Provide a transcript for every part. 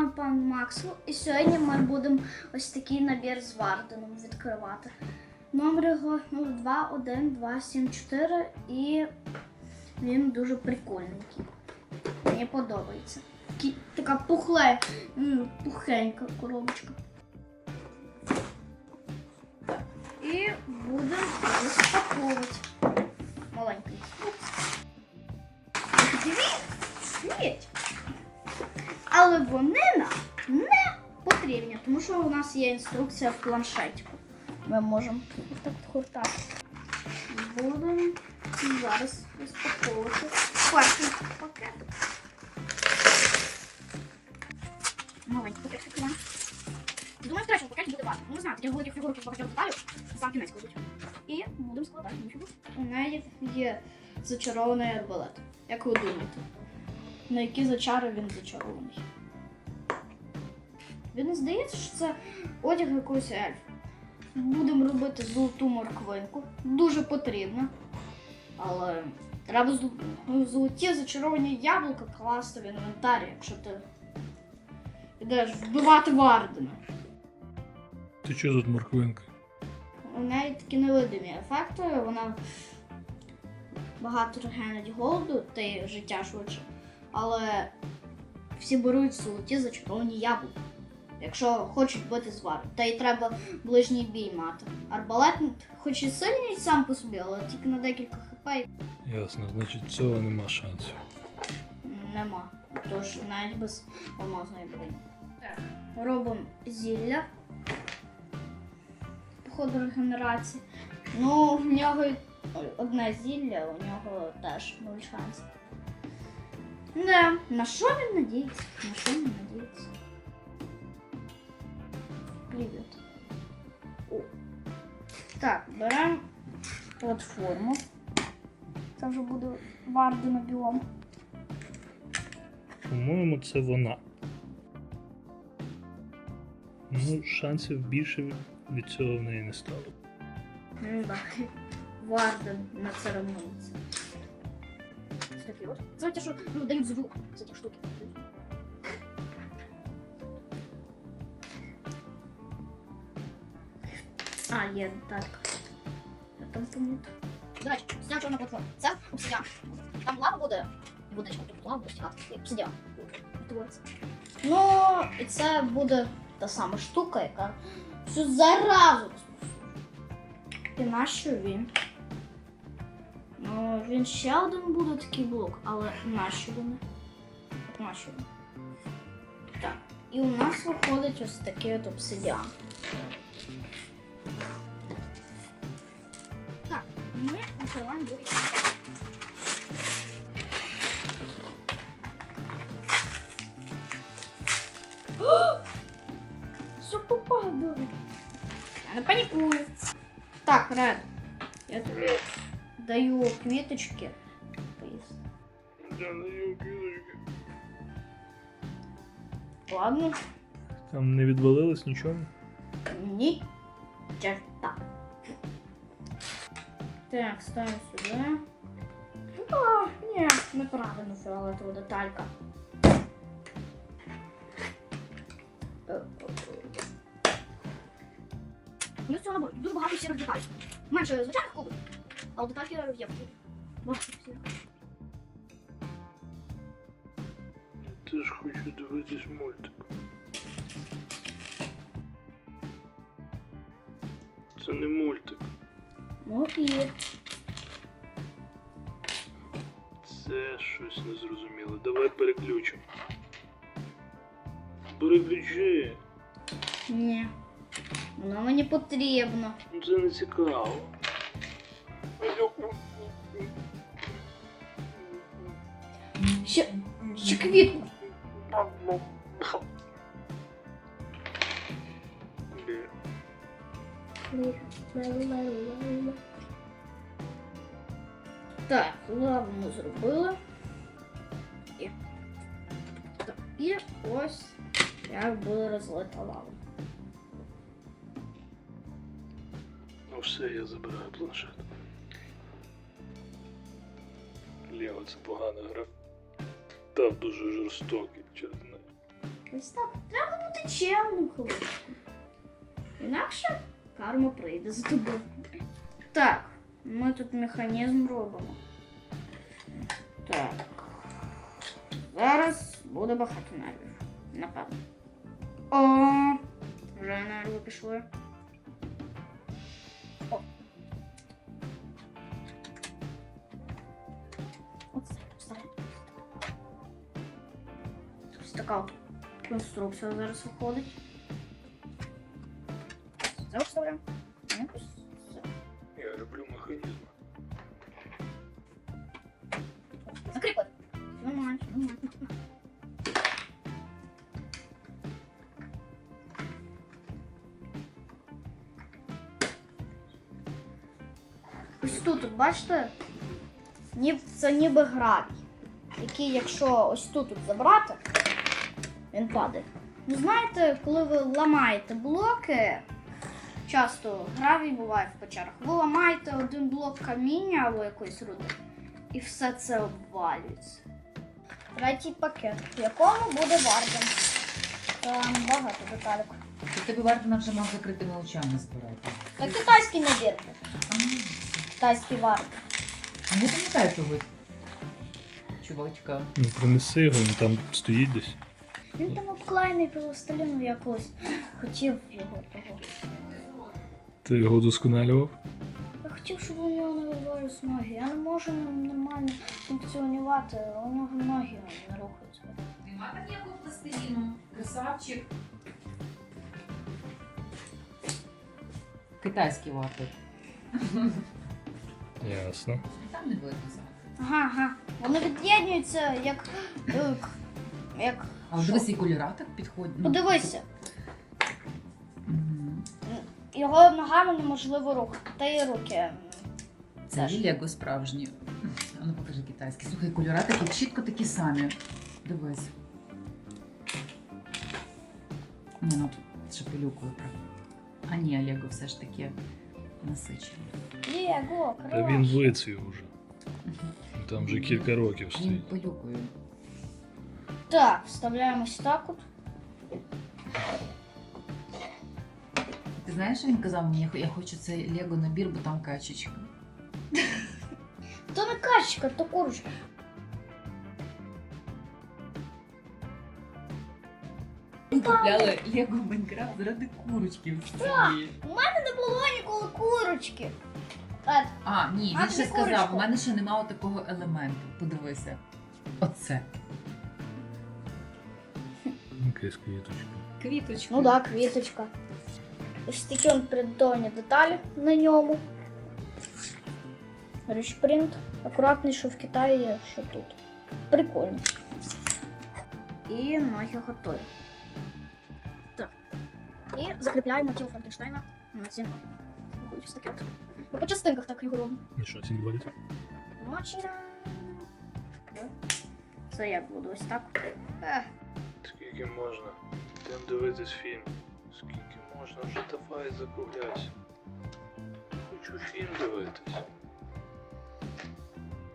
Ми вами пан Максвелл, і сьогодні ми будемо ось такий набір з Варденом відкривати. Номер його 021274 і він дуже прикольненький. Мені подобається. Така пухле, пухенька коробочка. І будемо розпаковувати. Маленький. Дві. Але вони тому що у нас є інструкція в планшетику. Ми можемо так гуртати. Будемо зараз розпаковувати перший пакет. Маленький пакетик. да. Думаю, в третьому пакеті буде варто. Ну, не знаю, таких великих фігурок багатьох деталів сам кінець кладуть. І будемо складати фігурку. У неї є зачарований арбалет. Як ви думаєте? На які зачари він зачарований? Він не здається, що це одяг якогось ельфа. Будемо робити золоту морквинку. Дуже потрібно. Але треба золоті зачаровані яблука класти в інвентарі, якщо ти йдеш вбивати Вардена. Ти що тут морквинка? У неї такі невидимі ефекти, вона багато регенить голоду та й життя швидше. Але всі беруть золоті зачаровані яблука. Якщо хочуть бити звар. Та й треба ближній бій мати. Арбалет, хоч і сильний сам по собі, але тільки на декілька хп Ясно, значить цього нема шансів. нема. Тож навіть без алмазної броні. Так, робимо зілля. Походу регенерації. Ну, в нього одне зілля, у нього теж нуль шансів. Не, на що він надіється? На що він надіється? Привіт. О. Так, беремо платформу. Це вже буде варди на біом. По-моєму, це вона. Ну, шансів більше від цього в неї не стало. Ну так. Варден на церемонці. Це такі от. Знаєте, що ну, дають звук за ті штуки. А, є. Я там помітив. До речі, обсидіан чорна платформа. Це обсидіан. Там лава буде. Буде тут лава буде стікати. Як обсидіан. Ну, і це буде та сама штука, яка всю заразу і нащо він? Ну, він ще один буде такий блок, але нащо вони? Нащо він? Так. І у нас виходить ось такий от обсидіан. Ми відкриваємо другий. пакет. О! Все попадало. Я не панікую. Так, Ред, я тобі даю квіточки. Поїсти. Ладно, Там не відвалилось нічого. ні. Черта. Так, ставимо сюди. А, ні, неправильно фіолетова деталька. Ну, цього набору дуже багато сірих деталей. Менше звичайних кубик, але детальки є. Багато сірих. Я теж хочу дивитись мультик. Це не мультик. Ну і Це щось незрозуміле. Давай переключимо. Переключи. ні. Воно мені потрібно. Ну це не цікаво. Ще, ще квітку. Так, лаву ми зробили. І, так, і ось як буде розлита лава. Ну все, я забираю планшет. Лего це погана гра. Та дуже жорстокий неї. Ось так. Треба бути чемним хлопчиком. Інакше карма прийде за тобою. Так, ми тут механізм робимо. Так. Зараз буде багато нервів. Напевно. О, вже нерви пішли. О. Оце, вставай. Ось така от конструкція зараз виходить. Це Бачите, це ніби гравій, який, якщо ось тут от забрати, він падає. Ну, знаєте, коли ви ламаєте блоки, часто гравій буває в печерах, ви ламаєте один блок каміння або якоїсь руди, і все це обвалюється. Третій пакет, в якому буде варден. Там багато деталек. То тебе Вардена вже мав закрити очами збирати. Це китайський набір. Китайський варден. А не пам'ятаю того чувачка. Ну принеси його, він там стоїть десь. Він там обклеєний пластиліном якось. Хотів його того. Ти його удосконалював? Я хотів, щоб у нього не вивалювалися ноги. Я не можу нормально функціонувати, у нього ноги не рухаються. Нема там ніякого пластиліну. Красавчик. Китайський варто. Ясно. Там не видно зараз. Ага, ага. Вони від'єднуються як. е, к- як. А от дивись, і кольора так підходять. Ну, Подивися, Мгм. його ногами неможливо рухати. Та й руки. Це Теж. ж Лего справжні. А ну покажи китайські. Слухай, кольора такі чітко такі самі. Дивись. Ні, ну тут шапелюкою правда. А ні, Лего все ж таки насичені. Єго, Та він вицвів уже. Там вже кілька років Він стоїть. пилюкою. Так, вставляємо ось так от. Ти знаєш, що він казав мені, я хочу цей Лего набір, бо там качечка. То не качка, то курочка. Ми купляли Лего Майнкрафт заради курочки в селі. Не було ніколи курочки. А, ні, А, він це ще сказав, курочка. у мене ще немає такого елементу. Подивися. Оце. Якась квіточка. Квіточка. Ну так, квіточка. Ось такі он принтовані деталі на ньому. Річпринт. Акуратний, що в Китаї є, що тут. Прикольно. І ноги готові. Так. І закріпляємо тіло Франкенштейна на ці ноги. Виходить ось таке. Ми по частинках так його робимо. І що, ці інвалід? Ночі. Це як буде ось так. Ех. Скільки можна? Йдемо дивитись фільм. Скільки можна? Вже давай закругляйся. Хочу фільм дивитись.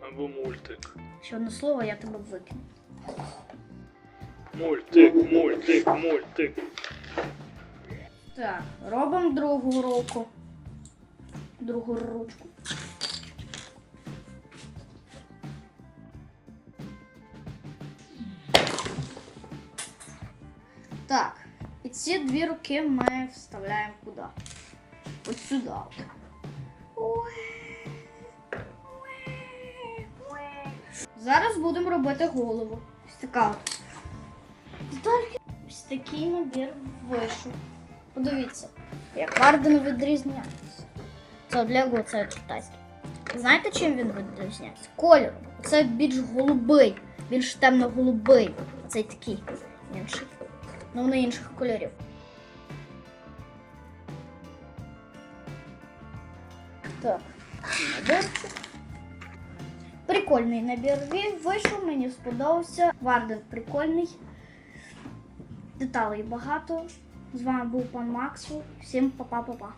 Або мультик. Ще одне слово, я тебе викину. Мультик, мультик, мультик. Так, робимо другу руку. Другу ручку. Так, і ці дві руки ми вставляємо куди? Ось сюди. Зараз будемо робити голову. Ось така Ось такий набір вийшов. Подивіться, як Варден відрізняється. Це от Лего, це китайський. Знаєте, чим він відрізняється? Кольором. Це більш голубий, більш темно-голубий. Цей такий інший. Ну, вони інших кольорів. Так, набірчик. Прикольний набір він вийшов, мені сподобався. Варден прикольний. Деталей багато. З вами був пан Максвелл. Всім па-па-па-па.